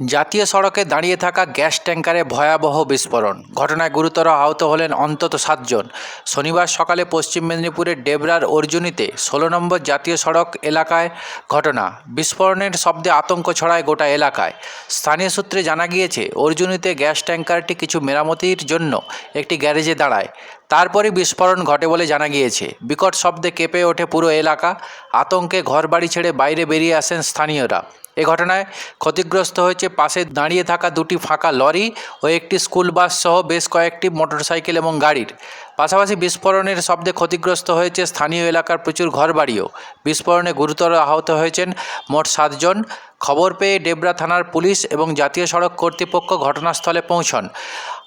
জাতীয় সড়কে দাঁড়িয়ে থাকা গ্যাস ট্যাঙ্কারে ভয়াবহ বিস্ফোরণ। ঘটনায় গুরুতর আহত হলেন অন্তত সাতজন। শনিবার সকালে পশ্চিম মেদিনীপুরের ডেবরার অর্জুনীতে ষোলো নম্বর জাতীয় সড়ক এলাকায় ঘটনা। বিস্ফোরণের শব্দে আতঙ্ক ছড়ায় গোটা এলাকায়। স্থানীয় সূত্রে জানা গিয়েছে, অর্জুনীতে গ্যাস ট্যাঙ্কারটি কিছু মেরামতির জন্য একটি গ্যারেজে দাঁড়ায়। তারপরে বিস্ফোরণ ঘটে বলে জানা গিয়েছে। বিকট শব্দে কেঁপে ওঠে পুরো এলাকা। আতঙ্কে ঘরবাড়ি ছেড়ে বাইরে বেরিয়ে আসেন স্থানীয়রা। এ ঘটনায় ক্ষতিগ্রস্ত হয়েছে পাশে দাঁড়িয়ে থাকা দুটি ফাঁকা লরি ও একটি স্কুল বাস সহ বেশ কয়েকটি মোটরসাইকেল এবং গাড়ির। পাশাপাশি বিস্ফোরণের শব্দে ক্ষতিগ্রস্ত হয়েছে স্থানীয় এলাকার প্রচুর ঘরবাড়িও। বিস্ফোরণে গুরুতর আহত হয়েছেন মোট সাতজন খবর পেয়ে ডেবরা থানার পুলিশ এবং জাতীয় সড়ক কর্তৃপক্ষ ঘটনাস্থলে পৌঁছন।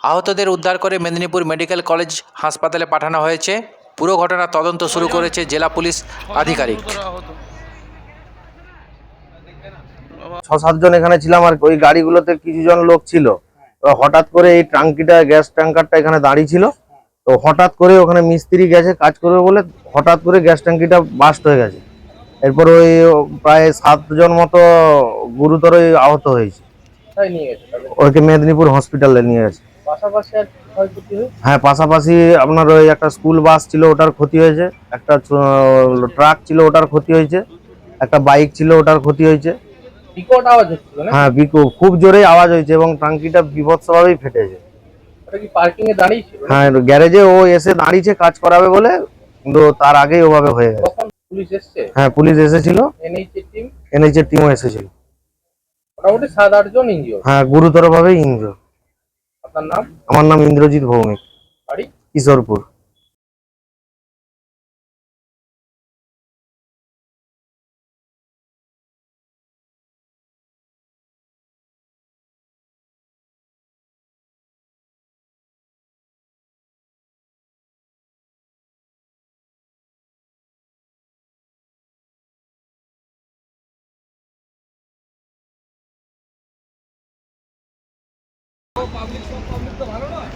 আহতদের উদ্ধার করে মেদিনীপুর মেডিকেল কলেজ হাসপাতালে পাঠানো হয়েছে। পুরো ঘটনার তদন্ত শুরু করেছে জেলা পুলিশ আধিকারিক। ছ সাতজন এখানে ছিলাম আর ওই গাড়িগুলোতে কিছু জন লোক ছিল। হঠাৎ করে এই ট্যাঙ্কিটা গ্যাস ট্যাঙ্কারটা এখানে দাঁড়িয়ে ছিল। তো হঠাৎ করে ওখানে মিস্ত্রি গেছে কাজ করবে বলে হঠাৎ করে গ্যাস ট্যাঙ্কিটা বাস্ট হয়ে গেছে। এরপর ওই প্রায় সাতজন মতো গুরুতর আহত হয়েছে। ওকে মেদিনীপুর হসপিটালে নিয়ে গেছে। হ্যাঁ পাশাপাশি আপনার ওই একটা স্কুল বাস ছিল ওটার ক্ষতি হয়েছে। একটা ট্রাক ছিল ওটার ক্ষতি হয়েছে। একটা বাইক ছিল ওটার ক্ষতি হয়েছে। বিকট আওয়াজ হচ্ছিল না? হ্যাঁ বিকু- খুব জোরে আওয়াজ হয়েছে এবং ট্যাঙ্কিটা বিভৎসভাবেই ফেটেছে। ওটা কি পার্কিং এ দাঁড়িয়ে ছিল? হ্যাঁ গ্যারেজে ও এসে দাঁড়িয়েছে কাজ করাবে বলে কিন্তু তার আগেই ওভাবে হয়ে গেছে। কখন পুলিশ এসছে? হ্যাঁ পুলিশ এসেছিল। এনএইচ এর টিম এনএইচ এর টিমও এসেছিল। মোটামুটি সাত আট জন ইনজিওর হ্যাঁ গুরুতর ভাবে ইঞ্জুর আপনার নাম? আমার নাম ইন্দ্রজিৎ ভৌমিক। বাড়ি? কিশোরপুর। পাবলিক সব পাবলিক তো ভালো নয়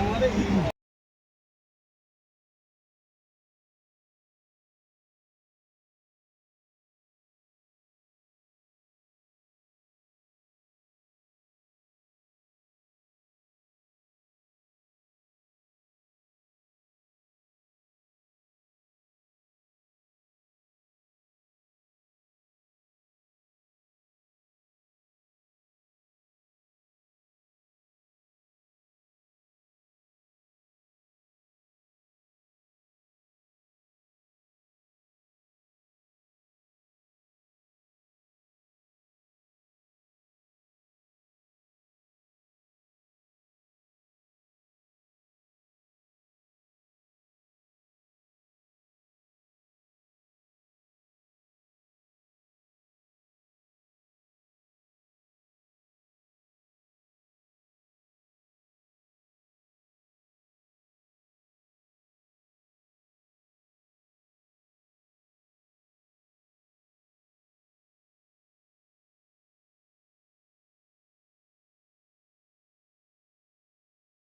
আমাদের